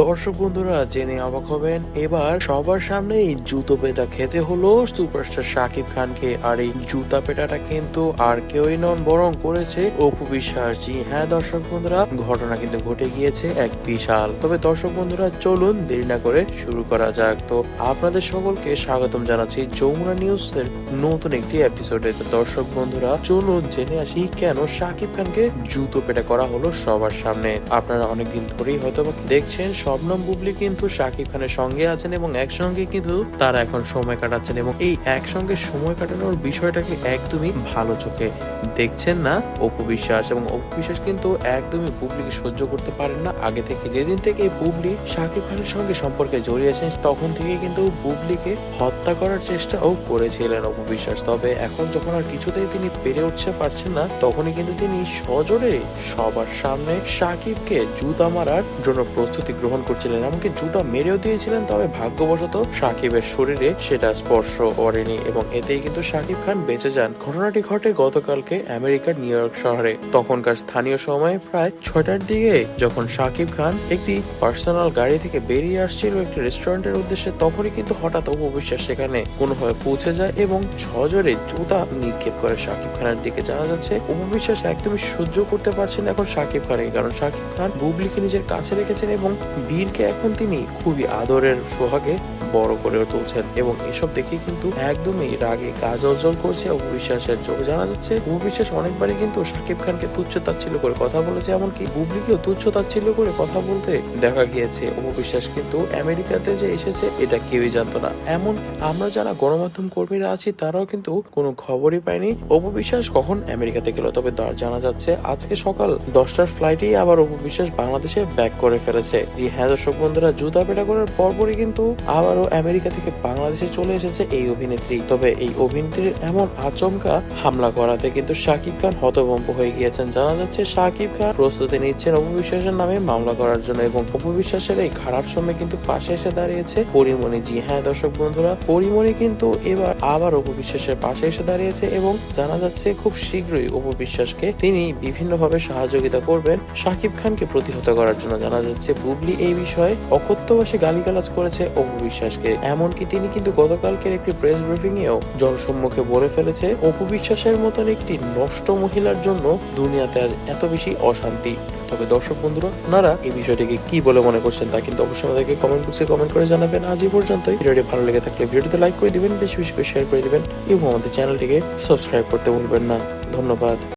দর্শক বন্ধুরা, জেনে অবাক হবেন, এবার সবার সামনেই জুতো পেটা খেতে হলো সুপারস্টার শাকিব খানকে। আর এই জুতা পেটাটা কিন্তু আর কেউই নন, বরং করেছে অপু বিশ্বাস। জি হ্যাঁ দর্শক বন্ধুরা, ঘটনা কিন্তু ঘটে গিয়েছে এক বিশাল। তবে দর্শক বন্ধুরা, চলুন দেরি না করে শুরু করা যাক। তো আপনাদের সকলকে স্বাগতম জানাচ্ছি যমুনা নিউজ এর নতুন একটি এপিসোডে দর্শক বন্ধুরা, চলুন জেনে আসি কেন শাকিব খানকে জুতো পেটা করা হলো সবার সামনে। আপনারা অনেকদিন ধরেই হয়তো দেখছেন শবনম বুবলি কিন্তু শাকিব খানের সঙ্গে আছেন এবং একসঙ্গে কিন্তু তারা এখন সময় কাটাচ্ছেন এবং এই একসঙ্গে সময় কাটানোর বিষয়টাকে একদমই ভালো চোখে দেখছেন না অপু বিশ্বাস এবং অপু বিশ্বাস কিন্তু একদমই বুবলিকে সহ্য করতে পারেন না। আগে থেকে যেদিন থেকে বুবলি শাকিব খানের সঙ্গে সম্পর্কে জড়িয়েছেন তখন থেকে কিন্তু বুবলিকে হত্যা করার চেষ্টাও করেছিলেন অপু বিশ্বাস। তবে এখন যখন আর কিছুতেই তিনি পেরে উঠতে পারছেন না, তখনই কিন্তু তিনি সজোরে সবার সামনে সাকিবকে জুতা মারার জন্য প্রস্তুতি গ্রহণ করছিলেন, এমনকি জুতা মেরেও দিয়েছিলেন, তবে ভাগ্যবশত সাকিবের শরীরে সেটা স্পর্শ করেনি এবং এতেই কিন্তু সাকিব খান বেঁচে যান। ঘটনাটি ঘটে গতকালকে আমেরিকার নিউ ইয়র্ক শহরে। তখনকার স্থানীয় সময়ে প্রায় ছয়টার দিকে যখন সাকিব খান একটি পার্সোনাল গাড়ি থেকে বেরিয়ে আসছিল একটি রেস্টুরেন্টের উদ্দেশ্যে, তখনই কিন্তু হঠাৎ অপু বিশ্বাস সেখানে কোনোভাবে পৌঁছে যায় এবং সজোরে জুতা নিক্ষেপ করে সাকিব খানের দিকে জানা যাচ্ছে অপু বিশ্বাস একদমই সহ্য করতে পারছেন এখন সাকিব খানকে, কারণ সাকিব খান বুবলিকে নিজের কাছে রেখেছেন এবং বীরকে এখন তিনি খুবই আদরের সোহাগে বড় করে তুলছেন এবং এসব দেখে কিন্তু একদমই রাগে গা জল করছে অপু বিশ্বাসের চোখ। জানা যাচ্ছে অপু বিশ্বাস অনেকবারই কিন্তু সাকিব খানকে তুচ্ছ তাচ্ছিল্য করে কথা বলেছে, এমনকি বুবলিকেও তুচ্ছ তাচ্ছিল্য করে কথা বলতে দেখা গিয়েছে। অপু বিশ্বাস কিন্তু আমেরিকাতে যে এসেছে, এটা কেউই জানতো না। এমন আমরা যারা গণমাধ্যম কর্মীরা আছি, তারাও কিন্তু কোনো খবরই পায়নি অপু বিশ্বাস কখন আমেরিকাতে গেল? তবে জানা যাচ্ছে, আজকে সকাল দশটার ফ্লাইটেই আবার অপু বিশ্বাস বাংলাদেশে ব্যাক করে ফেলেছে। জি হ্যাঁ দর্শক বন্ধুরা, জুতা পেটা করার পরপরই কিন্তু আবারও আমেরিকা থেকে বাংলাদেশে চলে এসেছে এই অভিনেত্রী। তবে এই অভিনেত্রীর এমন আচমকা হামলা করাতে কিন্তু শাকিব খান হতভম্ব হয়ে গিয়েছেন। জানা যাচ্ছে, শাকিব খান প্রস্তুতি নিচ্ছেন অপু বিশ্বাসের নামে মামলা করার জন্য এবং অপু বিশ্বাসের এই খারাপ সময় কিন্তু পাশে এসে দাঁড়িয়েছে পরিমণি জি। হ্যাঁ দর্শক বন্ধুরা, পরিমণি কিন্তু এবার আবার অপু বিশ্বাসের পাশে এসে দাঁড়িয়েছে এবং জানা যাচ্ছে, খুব শীঘ্রই অপু বিশ্বাসকে তিনি বিভিন্নভাবে সহযোগিতা করবেন শাকিব খানকে প্রতিহত করার জন্য। জানা যাচ্ছে বুবলি এই বিষয়ে অকথ্যবাসী গালিগালাজ করেছে অপু বিশ্বাসকে। এমনকি তিনি কিন্তু গতকালকের একটি প্রেস ব্রিফিং এও জনসম্মুখে বলে ফেলেছে, অপু বিশ্বাসের মতন একটি নষ্ট মহিলার জন্য দুনিয়াতে আজ এত বেশি অশান্তি। তবে দর্শক বন্ধুরা আপনারা এই বিষয়টিকে কি বলে মনে করছেন তা কিন্তু অবশ্যই আমাদেরকে কমেন্ট বক্সে কমেন্ট করে জানাবেন। আজ এই পর্যন্তই। ভিডিওটি ভালো লেগে থাকলে ভিডিওতে লাইক করে দিবেন, বেশি বেশি করে শেয়ার করে দিবেন এবং আমাদের চ্যানেলটিকে সাবস্ক্রাইব করতে ভুলবেন না। ধন্যবাদ।